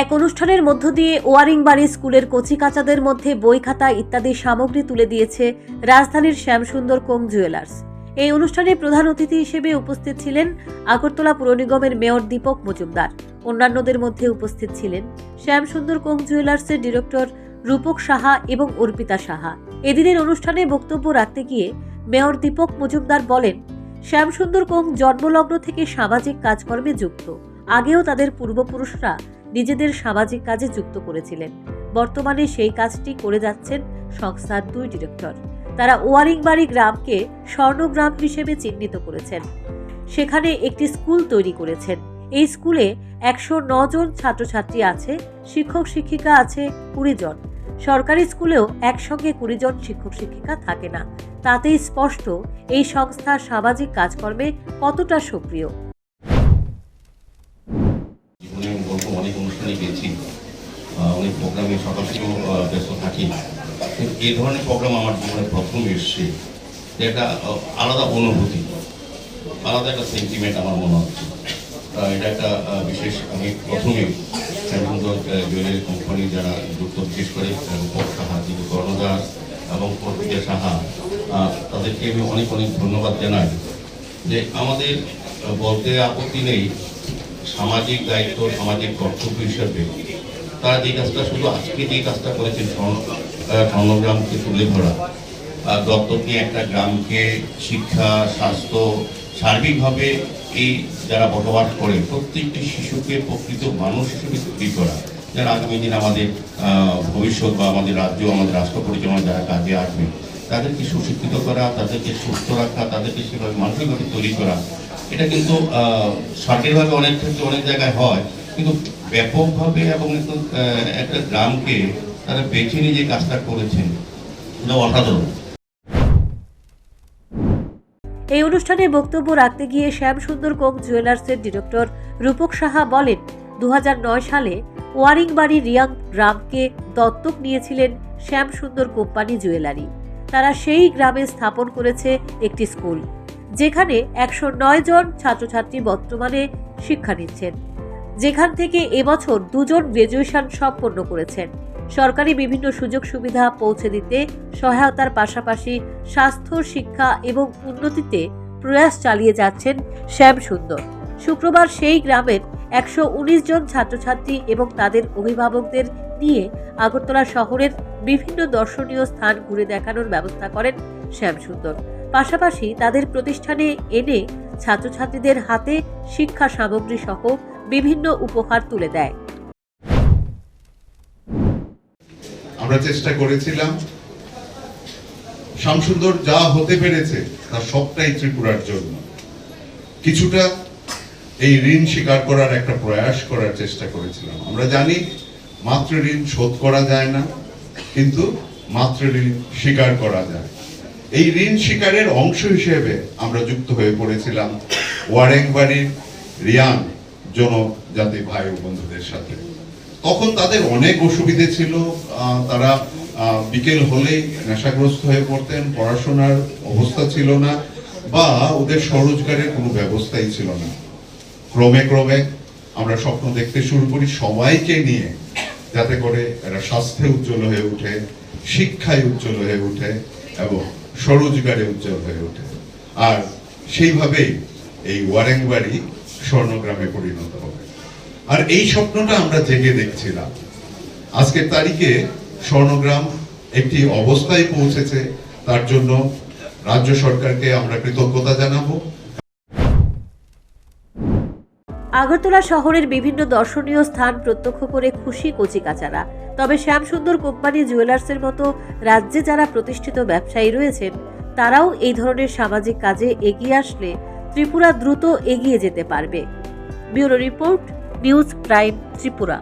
এক অনুষ্ঠানের মধ্য দিয়ে ওয়ারিংবাড়ি স্কুলের কচিকাচাদের মধ্যে বই খাতা ইত্যাদি সামগ্রী তুলে দিয়েছে রাজধানীর শ্যামসুন্দর কোং জুয়েলার্স। এই অনুষ্ঠানে প্রধান অতিথি হিসেবে উপস্থিত ছিলেন আগরতলা পুর নিগমের মেয়র দীপক মজুমদার। অন্যান্যদের মধ্যে উপস্থিত ছিলেন শ্যামসুন্দর কোং জুয়েলার্সের ডিরেক্টর রূপক সাহা এবং অর্পিতা সাহা। এদিনের অনুষ্ঠানে বক্তব্য রাখতে গিয়ে মেয়র দীপক মজুমদার বলেন, শ্যামসুন্দর কোং জন্মলগ্ন থেকে সামাজিক কাজকর্মে যুক্ত। আগেও তাদের পূর্বপুরুষরা নিজেদের সামাজিক কাজে যুক্ত করেছিলেন। বর্তমানে সেই কাজটি করে যাচ্ছেন সংস্থার দুই ডিরেক্টর। তারা ওয়ারিংবাড়ি গ্রামকে স্বর্ণগ্রাম হিসেবে চিহ্নিত করেছেন। সেখানে একটি স্কুল তৈরি করেছেন। এই স্কুলে একশো জন ছাত্রছাত্রী আছে, শিক্ষক শিক্ষিকা আছে কুড়ি জন। সরকারি স্কুলেও একসঙ্গে কুড়ি জন শিক্ষক শিক্ষিকা থাকে না। তাতেই স্পষ্ট এই সংস্থা সামাজিক কাজকর্মে কতটা সক্রিয় জীবনে গল্প অনুষ্ঠানে অনেক প্রোগ্রামে থেকেও ব্যস্ত থাকি। এই ধরনের প্রোগ্রাম আমার জীবনে প্রথম এসছে। একটা আলাদা অনুভূতি। আলাদা একটা সেন্টিমেন্ট আমার মনে হচ্ছে। এটা একটা বিশেষ আমি প্রথমে জুয়েলারি কোম্পানি যারা যুক্ত, বিশেষ করে রূপক সাহা, যিনি কর্ণদাস এবং প্রকৃতিয়া সাহা তাদেরকে আমি অনেক অনেক ধন্যবাদ জানাই। যে আমাদের বলতে আপত্তি নেই সামাজিক দায়িত্ব, সামাজিক কর্তব্য হিসাবে। তারা যে কাজটা শুধু আজকে যে কাজটা করেছেন স্বর্ণগ্রামকে তুলে ধরা দত্তক নিয়ে একটা গ্রামকে শিক্ষা, স্বাস্থ্য, সার্বিকভাবে এই যারা বসবাস করে, প্রত্যেকটি শিশুকে প্রকৃত মানুষ হিসেবে তৈরি করা, যারা আগামী দিন আমাদের ভবিষ্যৎ বা আমাদের রাজ্য, আমাদের রাষ্ট্র পরিচালনা যারা কাজে আসবে, তাদেরকে সুশিক্ষিত করা, তাদেরকে সুস্থ রাখা, তাদেরকে সেভাবে মানসিকভাবে তৈরি করা এটা কিন্তু আহ, সরকারিভাবে অনেক ক্ষেত্রে অনেক জায়গায় হয় কিন্তু ব্যাপকভাবে এবং একটু, গ্রামকে তারা বেছে নিয়ে যে কাজটা করেছেন এটা অসাধারণ। এই অনুষ্ঠানে বক্তব্য রাখতে গিয়ে শ্যাম শ্যামসুন্দর কোং জুয়েলার্সের ডিরেক্টর রূপক সাহা বলেন দু হাজার নয় সালে ওয়ারিংবাড়ি রিয়াং গ্রামকে দত্তক নিয়েছিলেন শ্যামসুন্দর কোম্পানি জুয়েলারি। তারা সেই গ্রামে স্থাপন করেছে একটি স্কুল। যেখানে একশো নয় জন ছাত্রছাত্রী বর্তমানে শিক্ষা নিচ্ছেন। যেখান থেকে এবছর দুজন গ্রাজুয়েশন সম্পন্ন করেছেন। সরকারি বিভিন্ন সুযোগ সুবিধা পৌঁছে দিতে সহায়তার পাশাপাশি স্বাস্থ্য, শিক্ষা এবং উন্নতিতে প্রয়াস চালিয়ে যাচ্ছেন শ্যাম সুন্দর শুক্রবার সেই গ্রামের একশো উনিশ জন ছাত্রছাত্রী এবং তাদের অভিভাবকদের নিয়ে আগরতলা শহরের বিভিন্ন দর্শনীয় স্থান ঘুরে দেখানোর ব্যবস্থা করেন শ্যাম সুন্দর পাশাপাশি তাদের প্রতিষ্ঠানে এনে ছাত্রছাত্রীদের হাতে শিক্ষা সামগ্রী সহ বিভিন্ন উপহার তুলে দেয়। আমরা চেষ্টা করেছিলাম। শামসুন্দর যা হতে পেরেছে, তার সবটাই ত্রিপুরার জন্য। কিছুটা এই ঋণ স্বীকার করার একটা প্রয়াস করার চেষ্টা করেছিলাম। আমরা জানি মাত্র ঋণ শোধ করা যায় না, কিন্তু মাত্র ঋণ স্বীকার করা যায়। এই ঋণ স্বীকারের অংশ হিসেবে আমরা যুক্ত হয়ে পড়েছিলাম ওয়ারেংবাড়ির রিয়ান জনজাতি ভাই বন্ধুদের সাথে। তখন তাদের অনেক অসুবিধে ছিল তারা বিকেল হলেই নেশাগ্রস্ত হয়ে পড়তেন, পড়াশোনার অবস্থা ছিল না বা ওদের স্বরোজগারের কোনো ব্যবস্থাই ছিল না। ক্রমে ক্রমে আমরা স্বপ্ন দেখতে শুরু করি সবাইকে নিয়ে, যাতে করে এরা স্বাস্থ্যে উজ্জ্বল হয়ে ওঠে শিক্ষায় উজ্জ্বল হয়ে ওঠে এবং স্বরোজগারে উজ্জ্বল হয়ে ওঠে। আর সেইভাবেই এই ওয়ারেংবাড়ি স্বর্ণগ্রামে পরিণত হবে। আর এই স্বপ্নটা আমরা জেগে দেখছিলাম। আজকের তারিখে স্বর্ণগ্রাম একটি অবস্থায় পৌঁছেছে। তার জন্য রাজ্য সরকারকে আমরা কৃতজ্ঞতা জানাব। আগরতলা শহরের বিভিন্ন দর্শনীয় স্থান প্রত্যক্ষ করে খুশি কচিকাচারা। তবে শ্যামসুন্দর কোম্পানি জুয়েলার্সের মতো রাজ্যে যারা প্রতিষ্ঠিত ব্যবসায়ী রয়েছেন, তারাও এই ধরনের সামাজিক কাজে এগিয়ে আসলে ত্রিপুরা দ্রুত এগিয়ে যেতে পারবে। Bureau report, news prime Tripura.